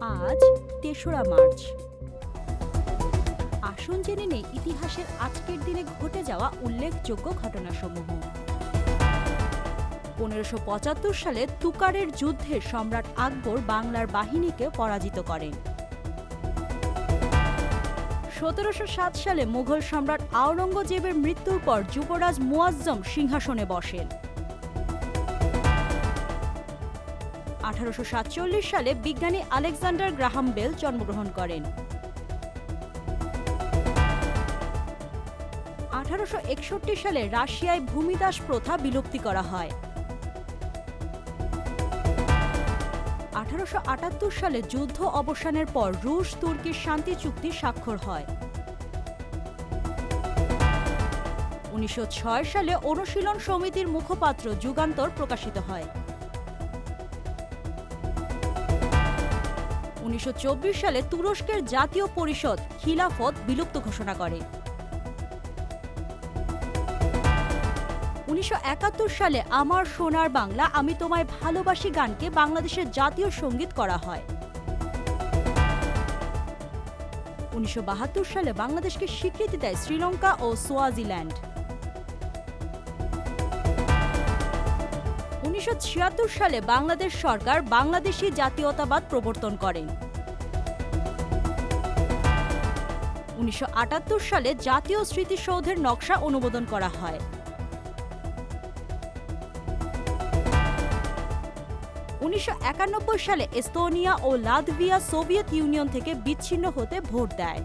আজ তেসরা মার্চ। আসুন জেনে নেই ইতিহাসের আজকের দিনে ঘটে যাওয়া উল্লেখযোগ্য ঘটনাসমূহ। পনেরোশো পঁচাত্তর সালে তুকারের যুদ্ধে সম্রাট আকবর বাংলার বাহিনীকে পরাজিত করেন। সতেরোশো সাত সালে মুঘল সম্রাট আওরঙ্গজেবের মৃত্যুর পর যুবরাজ মুয়াজ্জম সিংহাসনে বসেন। আঠারোশো সাতচল্লিশ সালে বিজ্ঞানী আলেকজান্ডার গ্রাহাম বেল জন্মগ্রহণ করেন। আঠারোশো একষট্টি সালে রাশিয়ায় ভূমিদাস প্রথা বিলুপ্তি করা হয়। আঠারোশো আটাত্তর সালে যুদ্ধ অবসানের পর রুশ তুর্কির শান্তি চুক্তি স্বাক্ষর হয়। উনিশশো ছয় সালে অনুশীলন সমিতির মুখপাত্র যুগান্তর প্রকাশিত হয়। উনিশশো চব্বিশ সালে তুরস্কের জাতীয় পরিষদ খিলাফত বিলুপ্ত ঘোষণা করে। উনিশশো সালে আমার সোনার বাংলা, আমি তোমায় ভালোবাসি গানকে বাংলাদেশের জাতীয় সংগীত করা হয়। উনিশশো সালে বাংলাদেশকে স্বীকৃতি দেয় শ্রীলঙ্কা ও সোয়াজিল্যান্ড। উনিশশো ছিয়াত্তর সালে বাংলাদেশ সরকার বাংলাদেশি জাতীয়তাবাদ প্রবর্তন করেন উনিশশো সালে জাতীয় স্মৃতিসৌধের নকশা অনুমোদন করা হয়। উনিশশো একানব্বই সালে এস্তোনিয়া ও লাদভিয়া সোভিয়েত ইউনিয়ন থেকে বিচ্ছিন্ন হতে ভোট দেয়।